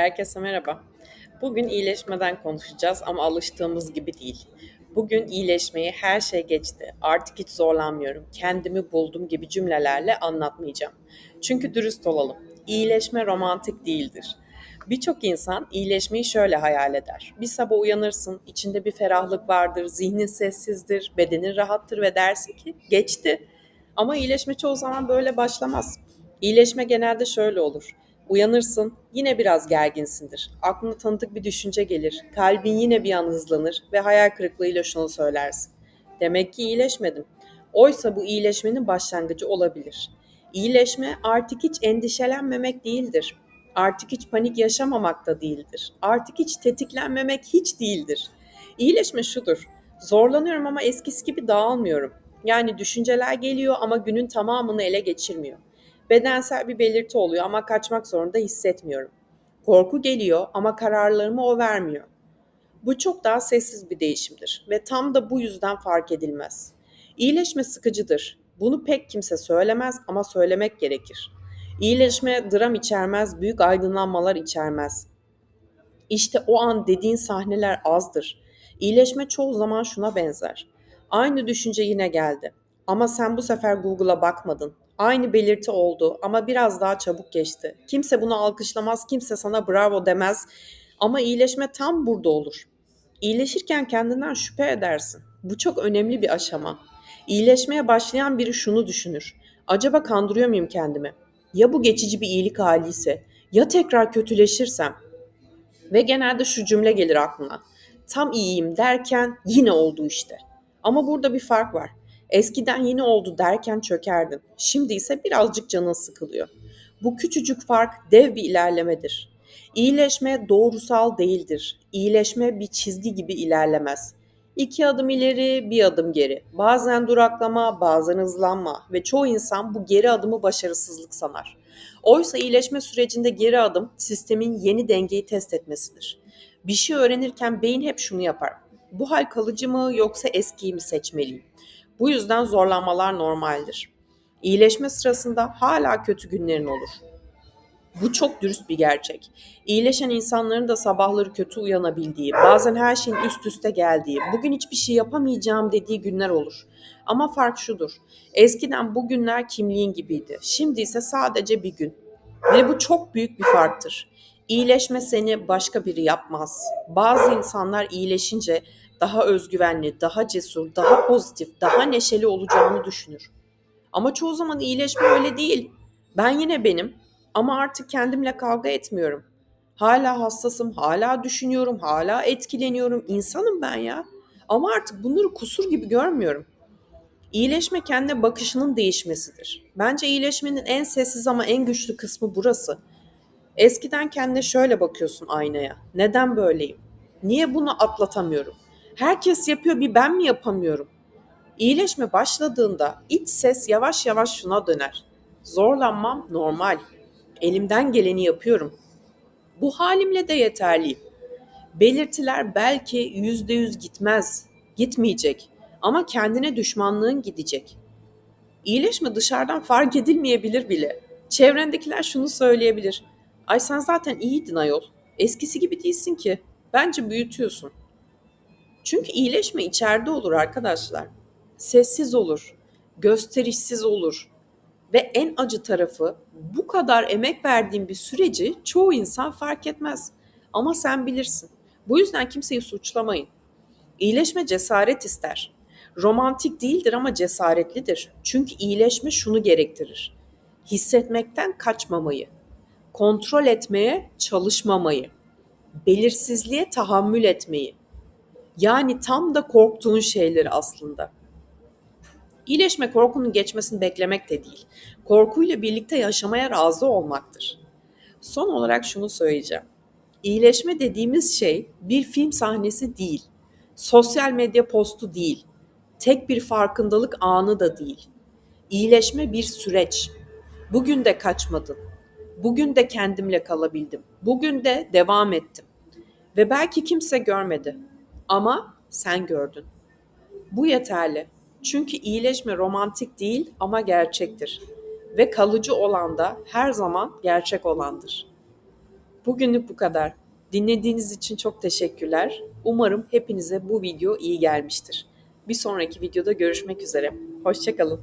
Herkese merhaba. Bugün iyileşmeden konuşacağız ama alıştığımız gibi değil. Bugün iyileşmeyi her şey geçti. Artık hiç zorlanmıyorum. Kendimi buldum gibi cümlelerle anlatmayacağım. Çünkü dürüst olalım. İyileşme romantik değildir. Birçok insan iyileşmeyi şöyle hayal eder. Bir sabah uyanırsın, içinde bir ferahlık vardır, zihnin sessizdir, bedenin rahattır ve dersin ki geçti. Ama iyileşme çoğu zaman böyle başlamaz. İyileşme genelde şöyle olur. Uyanırsın, yine biraz gerginsindir. Aklına tanıdık bir düşünce gelir. Kalbin yine bir an hızlanır ve hayal kırıklığıyla şunu söylersin. Demek ki iyileşmedim. Oysa bu iyileşmenin başlangıcı olabilir. İyileşme artık hiç endişelenmemek değildir. Artık hiç panik yaşamamak da değildir. Artık hiç tetiklenmemek hiç değildir. İyileşme şudur. Zorlanıyorum ama eskisi gibi dağılmıyorum. Yani düşünceler geliyor ama günün tamamını ele geçirmiyor. Bedensel bir belirti oluyor ama kaçmak zorunda hissetmiyorum. Korku geliyor ama kararlarımı o vermiyor. Bu çok daha sessiz bir değişimdir ve tam da bu yüzden fark edilmez. İyileşme sıkıcıdır. Bunu pek kimse söylemez ama söylemek gerekir. İyileşme dram içermez, büyük aydınlanmalar içermez. İşte o an dediğin sahneler azdır. İyileşme çoğu zaman şuna benzer. Aynı düşünce yine geldi. Ama sen bu sefer Google'a bakmadın. Aynı belirti oldu ama biraz daha çabuk geçti. Kimse bunu alkışlamaz, kimse sana bravo demez. Ama iyileşme tam burada olur. İyileşirken kendinden şüphe edersin. Bu çok önemli bir aşama. İyileşmeye başlayan biri şunu düşünür. Acaba kandırıyor muyum kendimi? Ya bu geçici bir iyilik hali ise? Ya tekrar kötüleşirsem? Ve genelde şu cümle gelir aklına. Tam iyiyim derken yine oldu işte. Ama burada bir fark var. Eskiden yine oldu derken çökerdin. Şimdi ise birazcık canın sıkılıyor. Bu küçücük fark dev bir ilerlemedir. İyileşme doğrusal değildir. İyileşme bir çizgi gibi ilerlemez. İki adım ileri, bir adım geri. Bazen duraklama, bazen hızlanma ve çoğu insan bu geri adımı başarısızlık sanar. Oysa iyileşme sürecinde geri adım sistemin yeni dengeyi test etmesidir. Bir şey öğrenirken beyin hep şunu yapar. Bu hal kalıcı mı yoksa eskiyi mi seçmeliyim? Bu yüzden zorlanmalar normaldir. İyileşme sırasında hala kötü günlerin olur. Bu çok dürüst bir gerçek. İyileşen insanların da sabahları kötü uyanabildiği, bazen her şeyin üst üste geldiği, bugün hiçbir şey yapamayacağım dediği günler olur. Ama fark şudur. Eskiden bu günler kimliğin gibiydi. Şimdi ise sadece bir gün. Ve bu çok büyük bir farktır. İyileşme seni başka biri yapmaz. Bazı insanlar iyileşince daha özgüvenli, daha cesur, daha pozitif, daha neşeli olacağını düşünür. Ama çoğu zaman iyileşme öyle değil. Ben yine benim ama artık kendimle kavga etmiyorum. Hala hassasım, hala düşünüyorum, hala etkileniyorum. İnsanım ben ya. Ama artık bunları kusur gibi görmüyorum. İyileşme kendi bakışının değişmesidir. Bence iyileşmenin en sessiz ama en güçlü kısmı burası. Eskiden kendine şöyle bakıyorsun aynaya. Neden böyleyim? Niye bunu atlatamıyorum? Herkes yapıyor bir ben mi yapamıyorum? İyileşme başladığında iç ses yavaş yavaş şuna döner. Zorlanmam normal. Elimden geleni yapıyorum. Bu halimle de yeterliyim. Belirtiler belki yüzde yüz gitmez, gitmeyecek ama kendine düşmanlığın gidecek. İyileşme dışarıdan fark edilmeyebilir bile. Çevrendekiler şunu söyleyebilir. Ay sen zaten iyiydin ayol. Eskisi gibi değilsin ki. Bence büyütüyorsun. Çünkü iyileşme içeride olur arkadaşlar. Sessiz olur, gösterişsiz olur. Ve en acı tarafı bu kadar emek verdiğin bir süreci çoğu insan fark etmez. Ama sen bilirsin. Bu yüzden kimseyi suçlamayın. İyileşme cesaret ister. Romantik değildir ama cesaretlidir. Çünkü iyileşme şunu gerektirir. Hissetmekten kaçmamayı, kontrol etmeye çalışmamayı, belirsizliğe tahammül etmeyi, yani tam da korktuğun şeyleri aslında. İyileşme korkunun geçmesini beklemek de değil. Korkuyla birlikte yaşamaya razı olmaktır. Son olarak şunu söyleyeceğim. İyileşme dediğimiz şey bir film sahnesi değil. Sosyal medya postu değil. Tek bir farkındalık anı da değil. İyileşme bir süreç. Bugün de kaçmadın. Bugün de kendimle kalabildim. Bugün de devam ettim. Ve belki kimse görmedi. Ama sen gördün. Bu yeterli. Çünkü iyileşme romantik değil ama gerçektir. Ve kalıcı olan da her zaman gerçek olandır. Bugünlük bu kadar. Dinlediğiniz için çok teşekkürler. Umarım hepinize bu video iyi gelmiştir. Bir sonraki videoda görüşmek üzere. Hoşçakalın.